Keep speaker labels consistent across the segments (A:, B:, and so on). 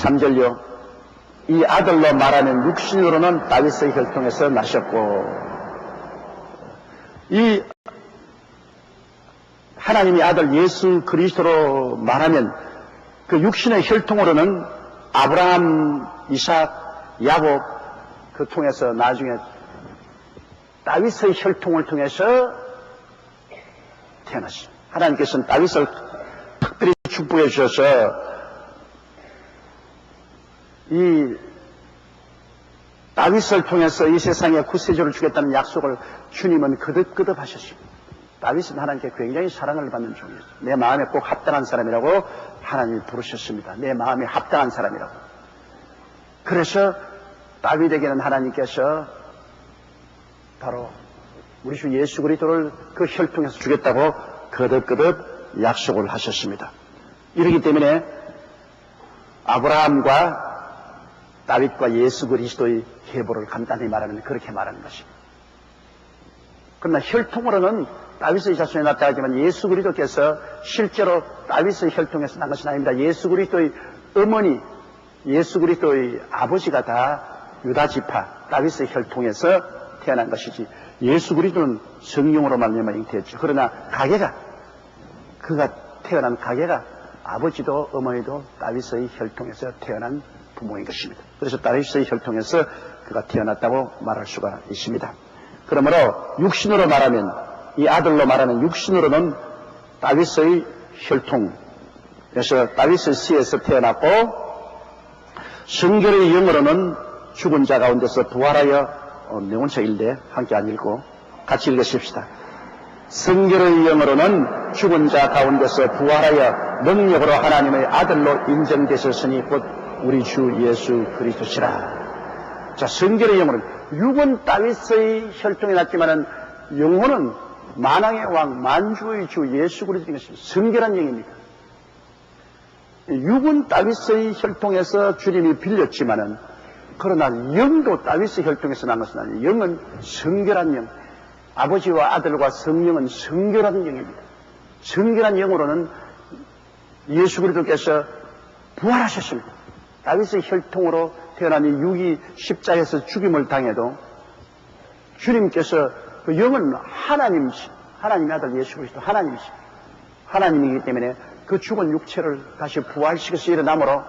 A: 3절요. 이 아들로 말하는 육신으로는 다윗의 혈통에서 나셨고 이 하나님의 아들 예수 그리스도로 말하면 그 육신의 혈통으로는 아브라함, 이삭, 야곱 그 통해서 나중에 다윗의 혈통을 통해서 태어났습니다. 하나님께서는 다윗을 특별히 축복해 주셔서 이 다윗을 통해서 이 세상에 구세주를 주겠다는 약속을 주님은 그득그득 하셨습니다. 다윗은 하나님께 굉장히 사랑을 받는 종이었어요. 내 마음에 꼭 합당한 사람이라고 하나님이 부르셨습니다. 내 마음에 합당한 사람이라고. 그래서 다윗에게는 하나님께서 바로 우리 주 예수 그리스도를 그 혈통에서 주겠다고 거듭거듭 약속을 하셨습니다. 이러기 때문에 아브라함과 다윗과 예수 그리스도의 계보를 간단히 말하면 그렇게 말하는 것입니다. 그러나 혈통으로는 다윗의 자손이 나타나지만 예수 그리스도께서 실제로 다윗의 혈통에서 난 것은 아닙니다. 예수 그리스도의 어머니, 예수 그리스도의 아버지가 다 유다 지파 다윗의 혈통에서 태어난 것이지 예수 그리스도는 성령으로 말미암아 잉태했죠. 그러나 가게가 그가 태어난 가게가 아버지도 어머니도 다윗의 혈통에서 태어난 부모인 것입니다. 그래서 다윗의 혈통에서 그가 태어났다고 말할 수가 있습니다. 그러므로 육신으로 말하면 이 아들로 말하는 육신으로는 다윗의 혈통 그래서 다윗의 씨에서 태어났고 성결의 영으로는 죽은 자 가운데서 부활하여 어, 명원책 일대 함께 안 읽고 같이 읽으십시다. 성결의 영으로는 죽은 자 가운데서 부활하여 능력으로 하나님의 아들로 인정되셨으니 곧 우리 주 예수 그리스도시라. 자, 성결의 영혼은 육은 다윗의 혈통에 났지만은 영혼은 만왕의 왕, 만주의 주 예수 그리스도인 것입니다. 성결한 영입니다. 육은 다윗의 혈통에서 주님이 빌렸지만은 그러나 영도 다윗의 혈통에서 난 것은 아니에요. 영은 성결한 영. 아버지와 아들과 성령은 성결한 영입니다. 성결한 영으로는 예수 그리스도께서 부활하셨습니다. 다윗의 혈통으로 태어난 이 육이 십자에서 죽임을 당해도 주님께서 그 영은 하나님이시, 하나님의 아들 예수 그리스도 하나님이시, 하나님이기 때문에 그 죽은 육체를 다시 부활시켜서 일어나므로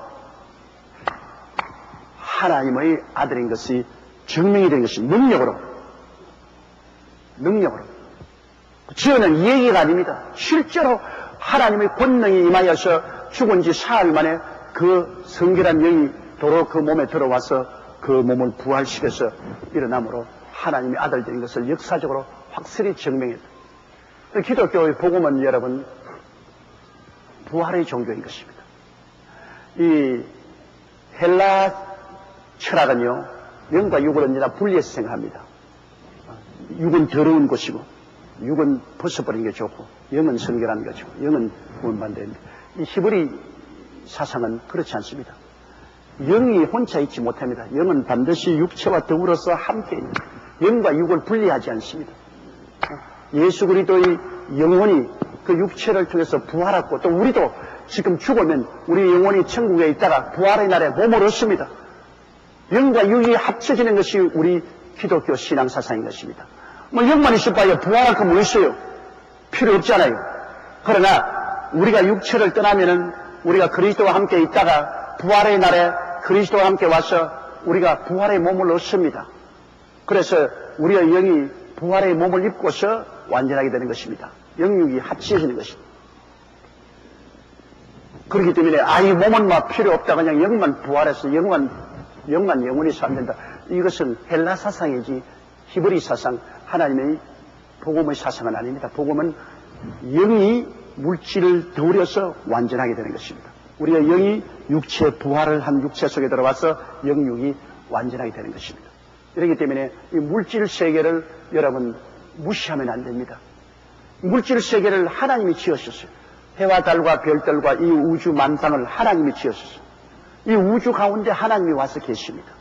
A: 하나님의 아들인 것이 증명이 된 것이 능력으로, 능력으로. 지어낸 얘기가 아닙니다. 실제로 하나님의 권능이 임하여서 죽은 지 사흘 만에 그 성결한 영이 도로 그 몸에 들어와서 그 몸을 부활시켜서 일어나므로 하나님의 아들 된 것을 역사적으로 확실히 증명했다. 기독교의 복음은 여러분 부활의 종교인 것입니다. 이 헬라 철학은요 영과 육을 언제나 분리해서 생각합니다. 육은 더러운 것이고 육은 벗어버리는 게 좋고 영은 성결한 것이고 영은 구원받는 이 히브리 사상은 그렇지 않습니다. 영이 혼자 있지 못합니다. 영은 반드시 육체와 더불어서 함께 있는 영과 육을 분리하지 않습니다. 예수 그리스도의 영혼이 그 육체를 통해서 부활했고 또 우리도 지금 죽으면 우리 영혼이 천국에 있다가 부활의 날에 몸을 얻습니다. 영과 육이 합쳐지는 것이 우리 기독교 신앙 사상인 것입니다. 뭐 영만 있을 바에 부활할 거뭐 있어요? 필요 없잖아요. 그러나 우리가 육체를 떠나면은 우리가 그리스도와 함께 있다가 부활의 날에 그리스도와 함께 와서 우리가 부활의 몸을 얻습니다. 그래서 우리의 영이 부활의 몸을 입고서 완전하게 되는 것입니다. 영육이 합치해지는 것입니다. 그렇기 때문에 아이 몸은 막 필요 없다 그냥 영만 부활해서 영만 영만 영원히 살된다. 이것은 헬라 사상이지 히브리 사상 하나님의 복음의 사상은 아닙니다. 복음은 영이 물질을 더우려서 완전하게 되는 것입니다. 우리의 영이 육체 부활을 한 육체 속에 들어와서 영육이 완전하게 되는 것입니다. 이렇기 때문에 이 물질 세계를 여러분 무시하면 안 됩니다. 물질 세계를 하나님이 지으셨어요. 해와 달과 별들과 이 우주 만상을 하나님이 지으셨어요. 이 우주 가운데 하나님이 와서 계십니다.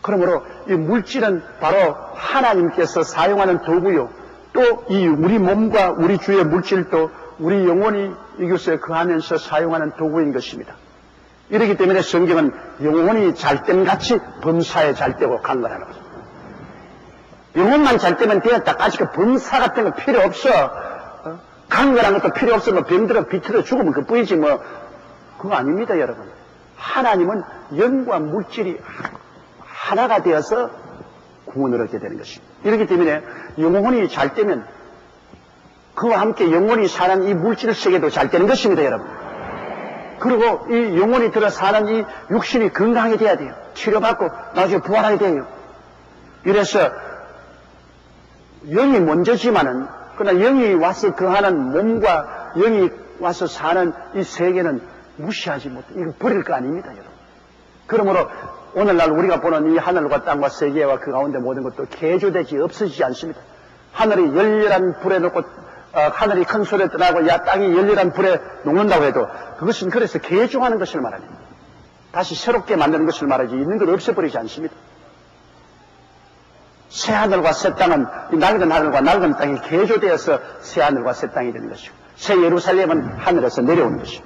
A: 그러므로 이 물질은 바로 하나님께서 사용하는 도구요. 또 이 우리 몸과 우리 주의 물질도 우리 영혼이 이곳에 거하면서 사용하는 도구인 것입니다. 이렇기 때문에 성경은 영혼이 잘됨 같이 범사에 잘되고 강건하는 거죠. 영혼만 잘되면 되었다. 그 범사 같은 거 필요 없어. 어? 강건한 것도 필요 없어. 뭐 병들어 비틀어 죽으면 그뿐이지 뭐. 그거 아닙니다, 여러분. 하나님은 영과 물질이 하나가 되어서 구원을 얻게 되는 것입니다. 이렇기 때문에 영혼이 잘 되면 그와 함께 영혼이 사는 이 물질 세계도 잘 되는 것입니다, 여러분. 그리고 이 영혼이 들어 사는 이 육신이 건강하게 돼야 돼요. 치료받고 나중에 부활하게 돼요. 이래서 영이 먼저지만은 그러나 영이 와서 거하는 몸과 영이 와서 사는 이 세계는 무시하지 못해. 이거 버릴 거 아닙니다, 여러분. 그러므로 오늘날 우리가 보는 이 하늘과 땅과 세계와 그 가운데 모든 것도 개조되지 없어지지 않습니다. 하늘이 열렬한 불에 놓고 어, 하늘이 큰 소리에 떠나고 야 땅이 열렬한 불에 녹는다고 해도 그것은 그래서 개조하는 것을 말합니다. 다시 새롭게 만드는 것을 말하지 있는 걸 없애버리지 않습니다. 새 하늘과 새 땅은 이 낡은 하늘과 낡은 땅이 개조되어서 새 하늘과 새 땅이 되는 것이고 새 예루살렘은 하늘에서 내려오는 것이고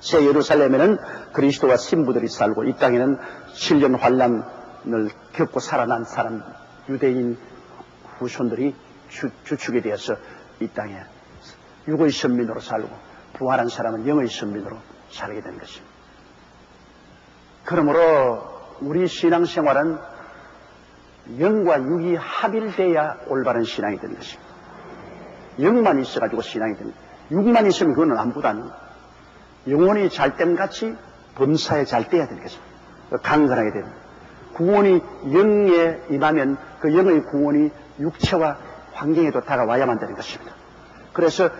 A: 새 예루살렘에는 그리스도와 신부들이 살고 이 땅에는 7년 환란을 겪고 살아난 사람 유대인 후손들이 주, 주축이 되어서 이 땅에 육의 선민으로 살고 부활한 사람은 영의 선민으로 살게 되는 것입니다. 그러므로 우리 신앙생활은 영과 육이 합일돼야 올바른 신앙이 되는 것입니다. 영만 있어가지고 신앙이 됩니다. 육만 있으면 그거는 아무것도 아닙니다. 영혼이 잘됨 같이 범사에 잘 돼야 되는 것입니다. 강건하게 됩니다. 구원이 영에 임하면 그 영의 구원이 육체와 환경에도 다가와야만 되는 것입니다. 그래서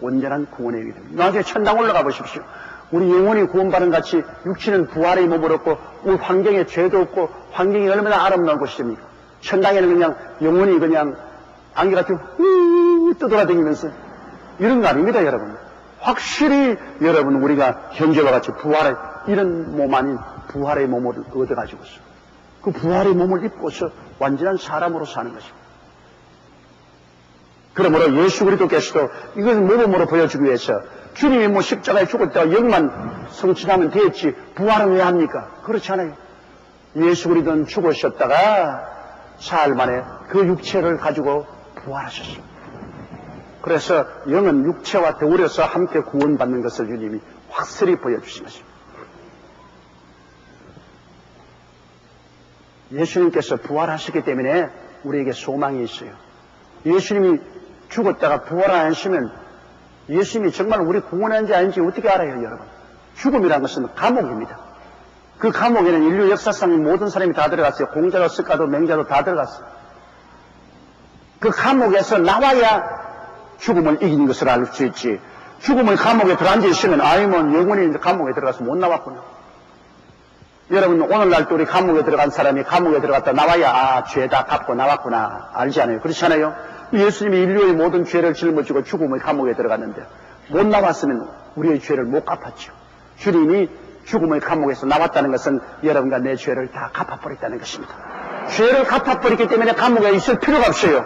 A: 온전한 구원의 됩니다. 나중에 천당 올라가 보십시오. 우리 영혼이 구원받은 같이 육체는 부활의 몸을 얻고 우리 환경에 죄도 없고 환경이 얼마나 아름다운 곳입니까? 천당에는 그냥 영혼이 그냥 안개같이 후 떠돌아다니면서 이런 거 아닙니다, 여러분. 확실히 여러분 우리가 현재와 같이 부활의 이런 몸 아닌 부활의 몸을 얻어가지고서 그 부활의 몸을 입고서 완전한 사람으로 사는 것입니다. 그러므로 예수 그리스도께서도 이것을 모범으로 보여주기 위해서 주님이 뭐 십자가에 죽을 때 영만 성취하면 되었지 부활은 왜 합니까? 그렇지 않아요. 예수 그리스도는 죽으셨다가 사흘 만에 그 육체를 가지고 부활하셨습니다. 그래서 영은 육체와 더불어서 함께 구원받는 것을 주님이 확실히 보여주신 것입니다. 예수님께서 부활하셨기 때문에 우리에게 소망이 있어요. 예수님이 죽었다가 부활 안 하시면 예수님이 정말 우리 구원한지 아닌지 어떻게 알아요, 여러분? 죽음이라는 것은 감옥입니다. 그 감옥에는 인류 역사상 모든 사람이 다 들어갔어요. 공자도 석가도 맹자도 다 들어갔어요. 그 감옥에서 나와야 죽음을 이기는 것을 알 수 있지. 죽음을 감옥에 들어앉아 있으면 아니면 영원히 감옥에 들어가서 못 나왔구나. 여러분 오늘날 또 우리 감옥에 들어간 사람이 감옥에 들어갔다 나와야 아 죄다 갚고 나왔구나 알지 않아요? 그렇지 않아요? 예수님이 인류의 모든 죄를 짊어지고 죽음의 감옥에 들어갔는데 못 나왔으면 우리의 죄를 못 갚았죠. 주님이 죽음의 감옥에서 나왔다는 것은 여러분과 내 죄를 다 갚아버렸다는 것입니다. 죄를 갚아버렸기 때문에 감옥에 있을 필요가 없어요.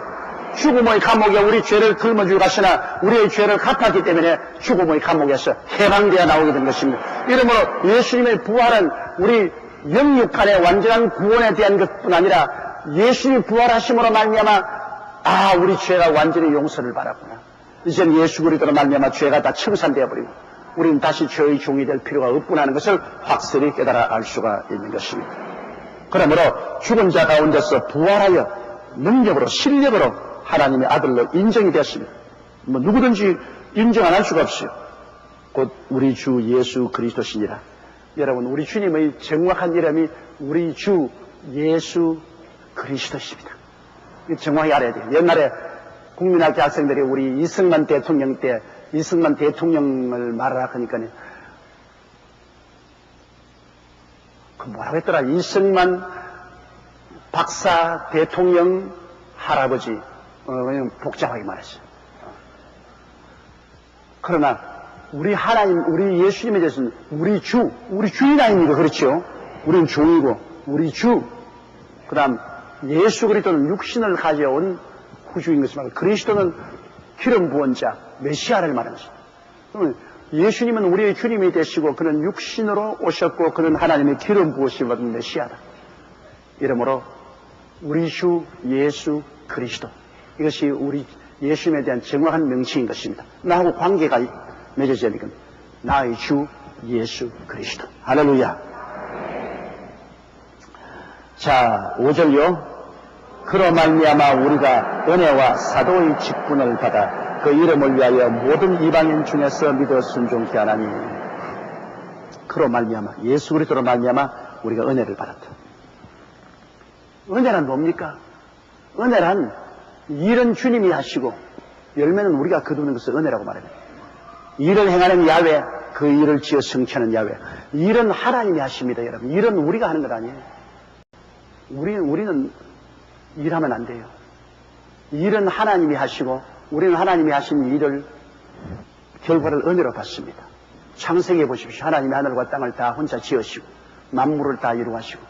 A: 죽음의 감옥에 우리 죄를 짊어지고 가시나 우리의 죄를 갚았기 때문에 죽음의 감옥에서 해방되어 나오게 된 것입니다. 이러므로 예수님의 부활은 우리 영육 간의 완전한 구원에 대한 것뿐 아니라 예수님이 부활하심으로 말미암아 아 우리 죄가 완전히 용서를 받았구나. 이제는 예수 그리스도로 말미암아 죄가 다 청산되어 버리고 우리는 다시 죄의 종이 될 필요가 없구나 하는 것을 확실히 깨달아 알 수가 있는 것입니다. 그러므로 죽은 자 가운데서 부활하여 능력으로 실력으로 하나님의 아들로 인정이 되었습니다. 뭐 누구든지 인정 안 할 수가 없어요. 곧 우리 주 예수 그리스도시니라. 여러분 우리 주님의 정확한 이름이 우리 주 예수 그리스도십니다. 정확히 알아야 돼요. 옛날에 국민학교 학생들이 우리 이승만 대통령 때 이승만 대통령을 말하라 하니까요. 그 뭐라고 했더라? 이승만 박사 대통령 할아버지 어, 복잡하게 말했어요. 그러나 우리 하나님, 우리 예수님에 대해서는 우리 주, 우리 주인 아닙니까? 그렇죠? 우리는 종이고 우리 주. 그 다음 예수 그리스도는 육신을 가져온 구주인 말하고 그리스도는 기름 부은 자, 메시아를 말하는 것입니다. 그러면 예수님은 우리의 주님이 되시고 그는 육신으로 오셨고 그는 하나님의 기름 부으심 받은 메시아다. 이러므로 우리 주 예수 그리스도 이것이 우리 예수님에 대한 정확한 명칭인 것입니다. 나하고 관계가 맺어져야 되건 나의 주 예수 그리스도. 할렐루야. 자, 5절요. 그로 말미암아 우리가 은혜와 사도의 직분을 받아 그 이름을 위하여 모든 이방인 중에서 믿어 순종케 하나니 그로 말미암아 예수 그리스도로 말미암아 우리가 은혜를 받았다. 은혜란 뭡니까? 은혜란 일은 주님이 하시고 열매는 우리가 거두는 것을 은혜라고 말합니다. 일을 행하는 야외, 그 일을 지어 성취하는 야외. 일은 하나님이 하십니다, 여러분. 일은 우리가 하는 것 아니에요. 우리, 우리는 일하면 안 돼요. 일은 하나님이 하시고 우리는 하나님이 하신 일을 결과를 은혜로 받습니다. 창세기에 보십시오. 하나님이 하늘과 땅을 다 혼자 지으시고 만물을 다 이루하시고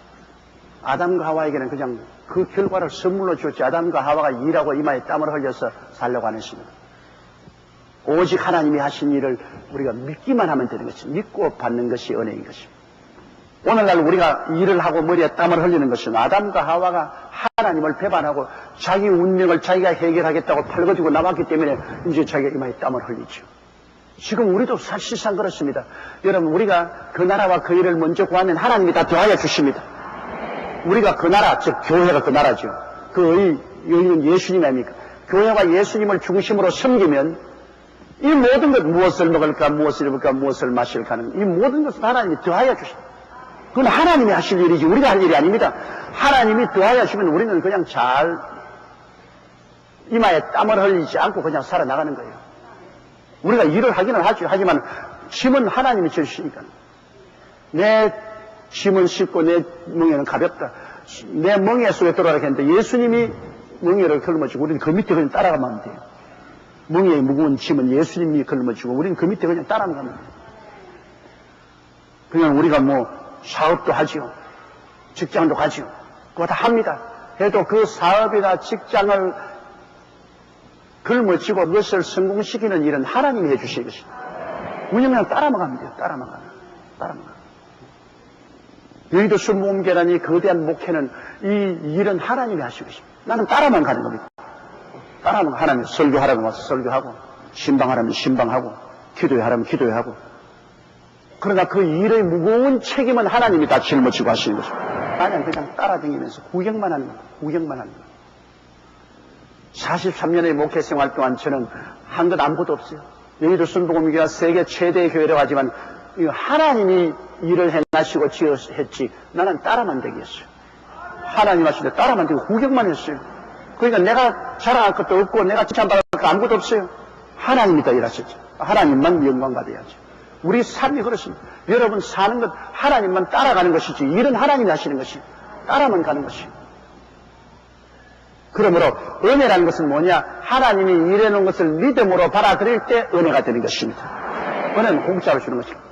A: 아담과 하와에게는 그냥 그 결과를 선물로 줬지 아담과 하와가 일하고 이마에 땀을 흘려서 살려고 안 했습니다. 오직 하나님이 하신 일을 우리가 믿기만 하면 되는 것이 믿고 받는 것이 은혜인 것입니다. 오늘날 우리가 일을 하고 머리에 땀을 흘리는 것은 아담과 하와가 하나님을 배반하고 자기 운명을 자기가 해결하겠다고 팔거지고 나왔기 때문에 이제 자기가 이마에 땀을 흘리죠. 지금 우리도 사실상 그렇습니다. 여러분 우리가 그 나라와 그 일을 먼저 구하면 하나님이 다 더하여 주십니다. 우리가 그 나라, 즉 교회가 그 나라죠. 그 의, 의는 예수님 아닙니까? 교회가 예수님을 중심으로 섬기면 이 모든 것 무엇을 먹을까, 무엇을 입을까, 무엇을 마실까 하는 이 모든 것을 하나님이 더하여 주십니다. 그건 하나님이 하실 일이지 우리가 할 일이 아닙니다. 하나님이 더하여 주면 우리는 그냥 잘 이마에 땀을 흘리지 않고 그냥 살아나가는 거예요. 우리가 일을 하기는 하죠. 하지만 짐은 하나님이 주시니까. 내 짐은 쉽고 내 멍에는 가볍다. 내 멍에 속에 들어가라 했는데 예수님이 멍에를 걸머지고 우리는 그 밑에 그냥 따라가면 돼요. 멍에의 무거운 짐은 예수님이 걸머지고 우리는 그 밑에 그냥 따라가면 돼요. 그냥 우리가 뭐 사업도 하지요. 직장도 가지요. 그거 다 합니다. 해도 그 사업이나 직장을 걸머쥐고 그것을 성공시키는 일은 하나님이 해주시는 것입니다. 그냥 따라만 돼요. 따라만 가요. 따라만 가요. 여의도 순모음계라니 거대한 목회는 이 일은 하나님이 하시고 있습니다. 나는 따라만 가는 겁니다. 따라만 하나님 설교하라고 와서 설교하고 신방하라면 신방하고 기도하라면 기도하고 그러나 그 일의 무거운 책임은 하나님이 다 짊어지고 하시는 것입니다. 나는 그냥 따라다니면서 구경만 하는 거예요. 구경만 하는 거예요. 43년의 목회 생활 동안 저는 한 것 아무것도 없어요. 여의도 순복음교회가 세계 최대의 교회라고 하지만 하나님이 일을 해나시고 지었지 나는 따라만 되겠어요. 하나님 때 따라만 되고 구경만 했어요. 그러니까 내가 자랑할 것도 없고 내가 칭찬받을 것도 아무것도 없어요. 하나님이 다 일하셨죠. 하나님만 영광 받아야죠. 우리 삶이 그렇습니다. 여러분 사는 것 하나님만 따라가는 것이지 일은 하나님이 하시는 것이 따라만 가는 것이. 그러므로 은혜라는 것은 뭐냐? 하나님이 일해놓은 것을 믿음으로 받아들일 때 은혜가 되는 것입니다. 은혜는 공짜로 주는 것입니다.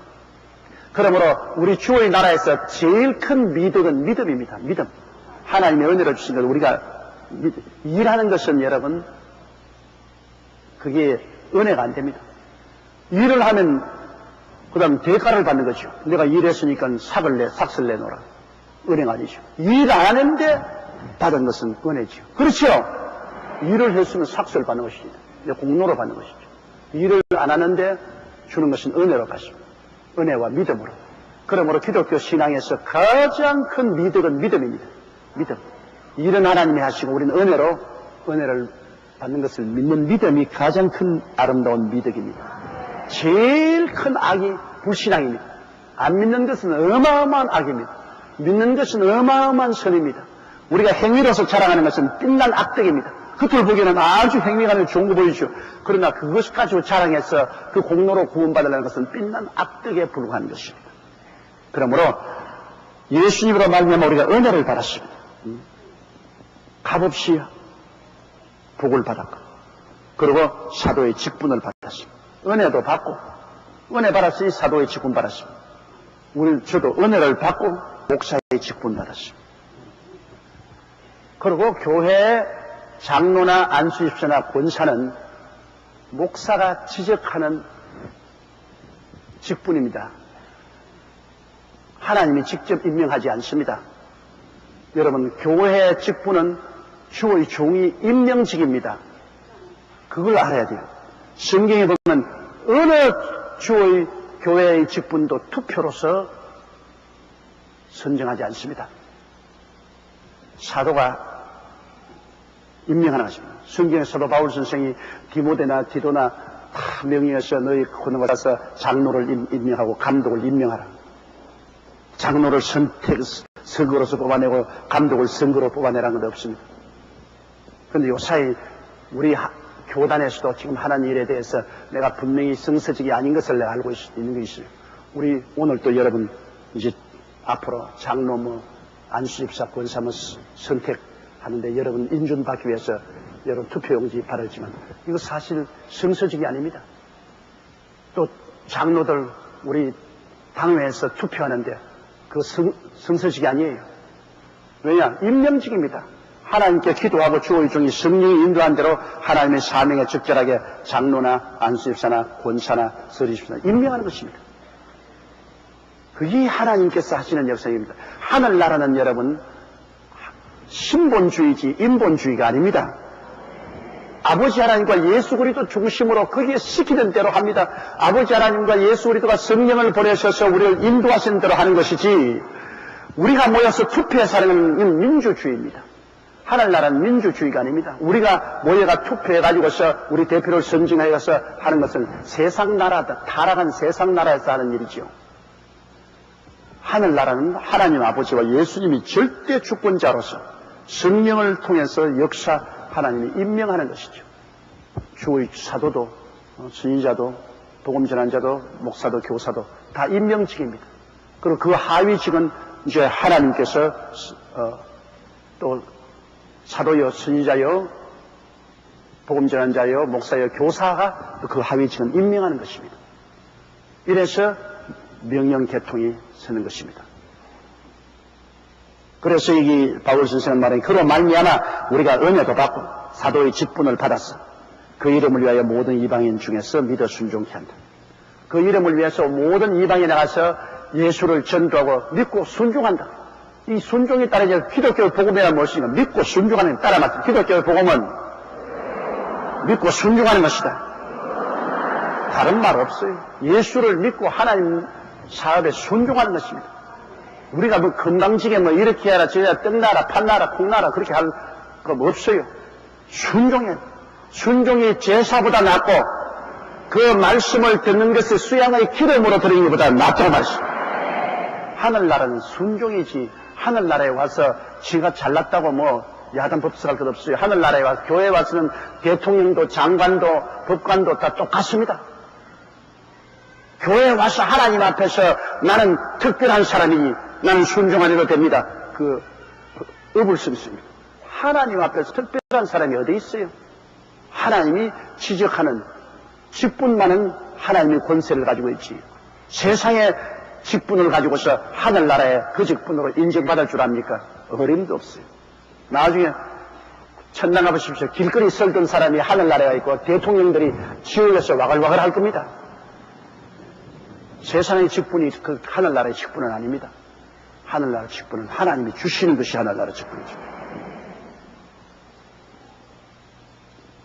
A: 그러므로 우리 주의 나라에서 제일 큰 믿음은 믿음입니다. 믿음. 하나님의 은혜를 주신 것 우리가 일하는 것은 여러분 그게 은혜가 안 됩니다. 일을 하면 그 다음 대가를 받는 거죠. 내가 일했으니까 삭을 내, 삭을 내놓으라. 은혜가 아니죠. 일안 하는데 받은 것은 은혜죠. 그렇죠? 일을 했으면 삭을 받는 것이죠. 공로로 받는 것이죠. 일을 안 하는데 주는 것은 은혜로 받습니다. 은혜와 믿음으로. 그러므로 기독교 신앙에서 가장 큰 믿음은 믿음입니다. 믿음. 일은 하나님이 하시고 우리는 은혜로 은혜를 받는 것을 믿는 믿음이 가장 큰 아름다운 믿음입니다. 제일 큰 악이 불신앙입니다. 안 믿는 것은 어마어마한 악입니다. 믿는 것은 어마어마한 선입니다. 우리가 행위로서 자랑하는 것은 빛난 악덕입니다. 그들 보기에는 아주 행위가 좋은 거 보이죠. 그러나 그것을 가지고 자랑해서 그 공로로 구원받으려는 것은 빛난 악덕에 불과한 것입니다. 그러므로 예수님으로 말미암아 우리가 은혜를 받았습니다. 값없이 복을 받았고 그리고 사도의 직분을 받았습니다. 은혜도 받고 은혜 받았으니 사도의 직분 받았습니다. 우리 저도 은혜를 받고 목사의 직분 받았습니다. 그리고 교회 장로나 안수집사나 권사는 목사가 지적하는 직분입니다. 하나님이 직접 임명하지 않습니다. 여러분, 교회 직분은 주의 종이 임명직입니다. 그걸 알아야 돼요. 성경에 보면 어느 주의 교회의 직분도 투표로서 선정하지 않습니다. 사도가 임명하는 것입니다. 성경의 사도 바울 선생이 디모데나 디도나 다 명의해서 너희 권능을 가서 장로를 임- 임명하고 감독을 임명하라. 장로를 선택, 선거로서 뽑아내고 감독을 선거로 뽑아내라는 건 없습니다. 그런데 요 사이 우리 하- 교단에서도 지금 하는 일에 대해서 내가 분명히 성서직이 아닌 것을 내가 알고 있, 는 게 있어요. 우리 오늘 또 여러분 이제 앞으로 장로 뭐 안수집사 권사 뭐 스- 선택하는데 여러분 인준 받기 위해서 여러분 투표용지 바르지만 이거 사실 성서직이 아닙니다. 또 장로들 우리 당회에서 투표하는데 그 성, 성서직이 아니에요. 왜냐? 임명직입니다. 하나님께 기도하고 주의 종이 성령이 인도한 대로 하나님의 사명에 적절하게 장로나 안수집사나 권사나 서리집사나 임명하는 것입니다. 그게 하나님께서 하시는 역사입니다. 하늘나라는 여러분 신본주의지 인본주의가 아닙니다. 아버지 하나님과 예수 그리스도 중심으로 거기에 시키는 대로 합니다. 아버지 하나님과 예수 그리스도가 성령을 보내셔서 우리를 인도하신 대로 하는 것이지 우리가 모여서 투표해서 하는 건 민주주의입니다. 하늘나라는 민주주의가 아닙니다. 우리가 모여가 투표해가지고서 우리 대표를 선정해서 하는 것은 세상 나라다, 타락한 세상 나라에서 하는 일이지요. 하늘나라는 하나님 아버지와 예수님이 절대 주권자로서 성령을 통해서 역사 하나님이 임명하는 것이죠. 주의 사도도 어, 선지자도 복음 전환자도 목사도 교사도 다 임명직입니다. 그리고 그 하위직은 이제 하나님께서 어, 또 사도여 선지자여 복음 전환자여 목사여 교사가 또그 하위직은 임명하는 것입니다. 이래서 명령 개통이 서는 것입니다. 그래서 여기 바울 선생은 말하는 그로 말미암아 우리가 은혜도 받고 사도의 직분을 받았어. 그 이름을 위하여 모든 이방인 중에서 믿어 순종케 한다. 그 이름을 위해서 모든 이방에 나가서 예수를 전도하고 믿고 순종한다. 이 순종에 따라 이제 기독교 복음이란 무엇인가? 믿고 순종하는 따라 맞다. 기독교 복음은 믿고 순종하는 것이다. 다른 말 없어요. 예수를 믿고 하나님 사업에 순종하는 것입니다. 우리가 뭐 건강지게 뭐 이렇게 해라 저래라 떡나라 판나라 콩나라 그렇게 할 거 없어요. 순종해. 순종이 제사보다 낫고 그 말씀을 듣는 것을 수양의 기름으로 드리는 것보다 낫다고 말씀. 하늘나라는 순종이지 하늘나라에 와서 지가 잘났다고 뭐 야단 법석할 것 없어요. 하늘나라에 와서 교회에 와서는 대통령도 장관도 법관도 다 똑같습니다. 교회에 와서 하나님 앞에서 나는 특별한 사람이니 나는 순종안 해도 됩니다. 그 업을 수 있습니다. 하나님 앞에서 특별한 사람이 어디 있어요? 하나님이 지적하는 직분만은 하나님의 권세를 가지고 있지. 세상의 직분을 가지고서 하늘나라에 그 직분으로 인정받을 줄 압니까? 어림도 없어요. 나중에 천당 가보십시오. 길거리 설던 사람이 하늘나라에 있고 대통령들이 지옥에서 와글와글 할 겁니다. 세상의 직분이 그 하늘나라의 직분은 아닙니다. 하늘나라 직분은 하나님이 주시는 것이 하늘나라 직분이죠.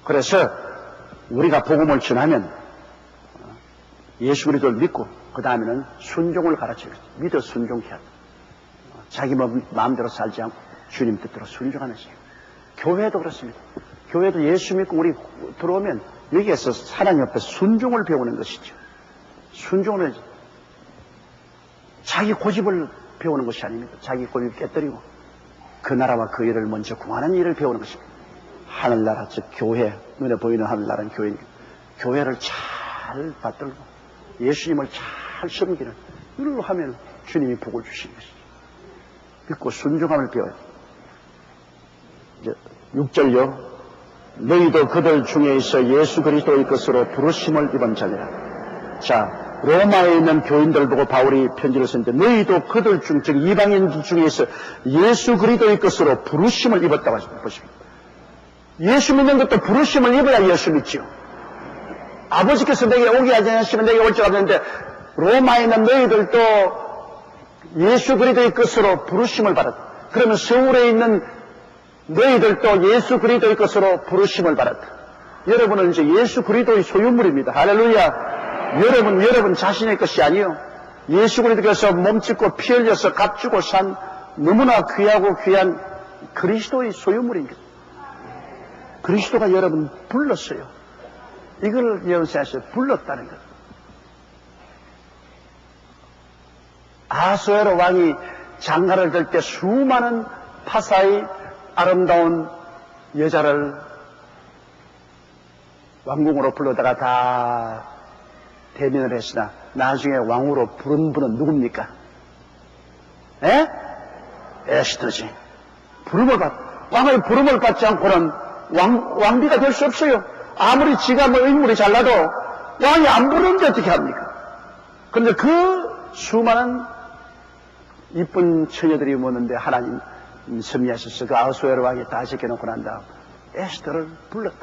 A: 그래서 우리가 복음을 전하면 예수 그리스도를 믿고 그 다음에는 순종을 가르쳐요. 믿어 순종해야 돼. 자기 마음대로 살지 않고 주님 뜻대로 순종하는 것이에요. 교회도 그렇습니다. 교회도 예수 믿고 우리 들어오면 여기에서 하나님 앞에 순종을 배우는 것이죠. 해야지. 자기 고집을 배우는 것이 아닙니다. 자기 고집을 깨뜨리고 그 나라와 그 일을 먼저 구하는 일을 배우는 것입니다. 하늘나라, 즉 교회, 눈에 보이는 하늘나라는 교회입니다. 교회를 잘 받들고 예수님을 잘 섬기는 일로 하면 주님이 복을 것이죠. 믿고 순종함을 배워야. 이제 6절요. 너희도 그들 중에 있어 예수 그리스도의 것으로 부르심을 입은 자니라. 자, 로마에 있는 교인들을 보고 바울이 편지를 썼는데 너희도 그들 중, 즉 이방인 중에서 예수 그리스도의 것으로 부르심을 입었다고 하십니다. 보십니다. 예수 믿는 것도 부르심을 입어야 예수 믿지요. 아버지께서 내게 오게 하지 않으시면 내게 올 줄 알았는데 로마에 있는 너희들도 예수 그리스도의 것으로 부르심을 받았다. 그러면 서울에 있는 너희들도 예수 그리스도의 것으로 부르심을 받았다. 여러분은 이제 예수 그리스도의 소유물입니다. 할렐루야. 여러분, 여러분 자신의 것이 아니요. 예수 그리스도께서 몸짓고 피 흘려서 값주고 산 너무나 귀하고 귀한 그리스도의 소유물입니다. 그리스도가 여러분 불렀어요. 이걸 여러분 생각하세요. 불렀다는 것. 아수에로 왕이 장가를 들 때 수많은 파사의 아름다운 여자를 왕궁으로 불러다가 다 대면을 했으나 나중에 왕으로 부른 분은 누굽니까? 에? 에스더지. 부름을 받, 왕의 부름을 받지 않고는 왕, 왕비가 될 수 없어요. 아무리 지가 뭐 인물이 잘나도 왕이 안 부르는데 어떻게 합니까? 그런데 그 수많은 이쁜 처녀들이 모는데 하나님 섭리하셔서 그 아수에로 왕이 다 지켜놓고 난 다음 에스더를 불렀다.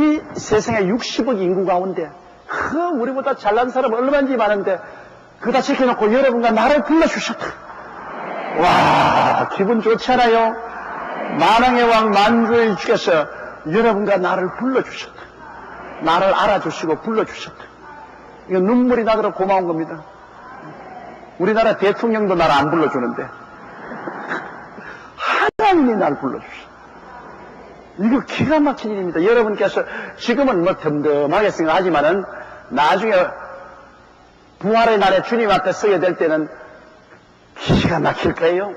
A: 이 세상에 60억 인구 가운데 그 우리보다 잘난 사람 얼마인지 많은데 그다 지켜놓고 여러분과 나를 불러주셨다. 와 기분 좋지 않아요? 만왕의 왕 만주의 주께서 여러분과 나를 불러주셨다. 나를 알아주시고 불러주셨다. 이거 눈물이 나도록 고마운 겁니다. 우리나라 대통령도 나를 안 불러주는데 하나님이 나를 불러주셨다. 이거 기가 막힌 일입니다. 여러분께서 지금은 뭐 덤덤하게 생각하지만은 나중에 부활의 날에 주님 앞에 서게 될 때는 기가 막힐 거예요.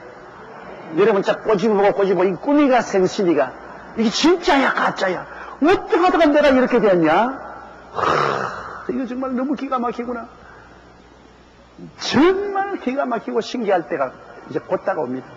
A: 여러분 자 꼬집어보고 꼬집어 이 꿈이가 생신이가 이게 진짜야 가짜야 어떻게 하다가 내가 이렇게 됐냐? 하, 이거 정말 너무 기가 막히구나. 정말 기가 막히고 신기할 때가 이제 곧 다가 옵니다.